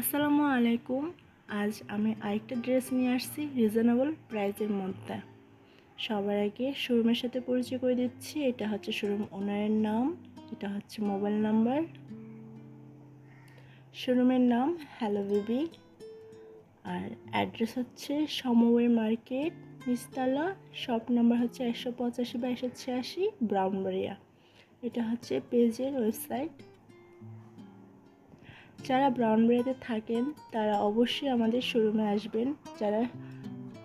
আসসালামু আলাইকুম। আজ আমি আরেকটা ড্রেস নিয়ে আসছি, রিজনেবল প্রাইসের মধ্যে। সবার আগে শোরুমের সাথে পরিচয় করে দিচ্ছি, এটা হচ্ছে শোরুম ওনারের নাম, এটা হচ্ছে মোবাইল নাম্বার। শোরুমের নাম হ্যালো বেবি, আর অ্যাড্রেস হচ্ছে সমওয়ে মার্কেট নিস্তালা শপ নাম্বার হচ্ছে একশো পঁচাশি বা একশো ছিয়াশি ব্রাউনবাড়িয়া এটা হচ্ছে পেজের ওয়েবসাইট। যারা ব্রাউন ব্রাউনবাড়িতে থাকেন, তারা অবশ্যই আমাদের শোরুমে আসবেন। যারা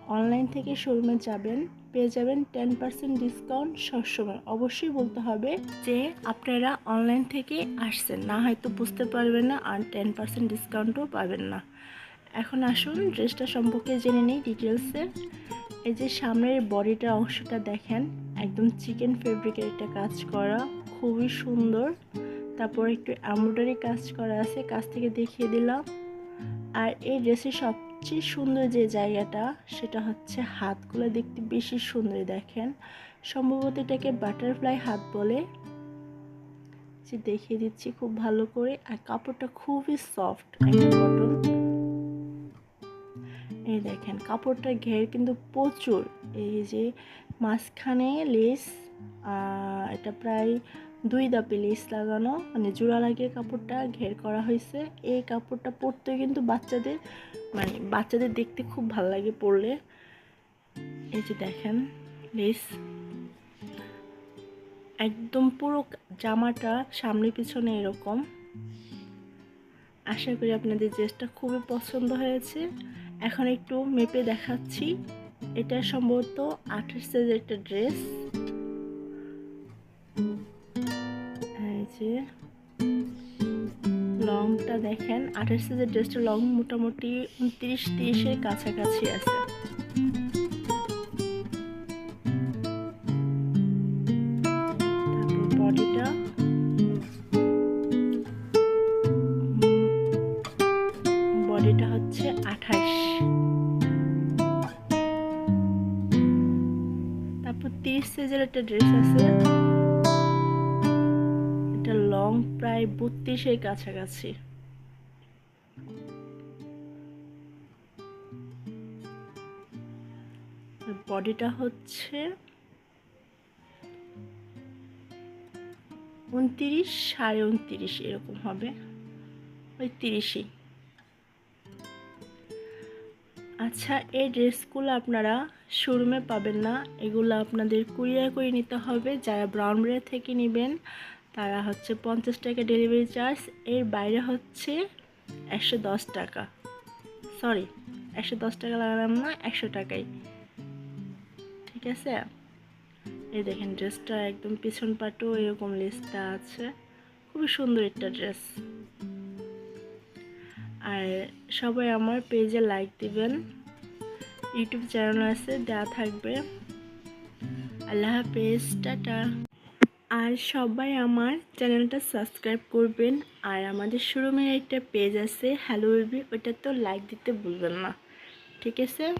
অনলাইন থেকে শোরুমে যাবেন, পেয়ে যাবেন টেন পার্সেন্ট ডিসকাউন্ট সবসময়। অবশ্যই বলতে হবে যে, আপনারা অনলাইন থেকে আসছেন। না হয়তো বুঝতে পারবেন না আর টেন পার্সেন্ট ডিসকাউন্টও পাবেন না। এখন আসুন ড্রেসটা সম্পর্কে জেনে নিই ডিটেলসে এই যে সামনের বডিটা অংশটা দেখেন, একদম চিকেন ফেব্রিকের একটা কাজ করা। খুবই সুন্দর। তারপর একটু এমব্রয়ডারি কাজ করা আছে, কাজ থেকে দেখিয়ে দিলাম। আর এই ড্রেসের সবচেয়ে সুন্দর যে জায়গাটা, সেটা হচ্ছে হাতগুলো দেখতে বেশি সুন্দর, দেখেন। সম্ভবত এটাকে বাটারফ্লাই হাত বলে। যে দেখিয়ে দিচ্ছি খুব ভালো করে। আর কাপড়টা খুবই সফট এই দেখেন কাপড়টা ঘের কিন্তু প্রচুর। এই যে মাঝখানে লেস এটা প্রায় দুই দাপে লেস লাগানো মানে জোড়া লাগিয়ে কাপড়টা ঘের করা হয়েছে। এই কাপড়টা পরতে কিন্তু বাচ্চাদের মানে বাচ্চাদের দেখতে খুব ভালো লাগে পরলে। এই যে দেখেন লেস একদম পুরো জামাটা সামনে পিছনে এরকম। আশা করি আপনাদের ড্রেসটা খুবই পছন্দ হয়েছে। এখন একটু মেপে দেখাচ্ছি। এটা সম্ভবত আঠাশ সাইজের একটা ড্রেস যে লংটা দেখেন, আঠাশ সাইজের ড্রেসটা লং মোটামুটি উনত্রিশ, তিরিশের কাছাকাছি আছে। বডিটা বডিটা হচ্ছে আঠাশ। তারপর তিরিশ সাইজের একটা ড্রেস আছে। লং প্রায় বত্রিশের কাছাকাছি। বডিটা হচ্ছে উনত্রিশ সাড়ে উনত্রিশ এরকম হবে। ওই তিরিশই। আচ্ছা এই ড্রেসগুলো আপনারা শোরুমে পাবেন না। এগুলো আপনাদের কুরিয়ার করে নিতে হবে। যারা ব্রাউন থেকে নেবেন তারা হচ্ছে পঞ্চাশ টাকা ডেলিভারি চার্জ এর বাইরে হচ্ছে একশো দশ টাকা। সরি একশো দশ টাকা লাগালাম না, একশো টাকাই। ঠিক আছে? এই দেখেন ড্রেসটা একদম পিছন পাটও এরকম লেসটা আছে। খুবই সুন্দর একটা ড্রেস আর সবাই আমার পেজে লাইক দিবেন। ইউটিউব চ্যানেল আছে দেওয়া থাকবে। আল্লাহ হাফেজ, টাটা। আর সবাই আমার চ্যানেলটা সাবস্ক্রাইব করবেন। আর আমাদের শোরুমের একটা পেজ আছে হ্যালো বেবি ওটা তো লাইক দিতে ভুলবেন না। ঠিক আছে?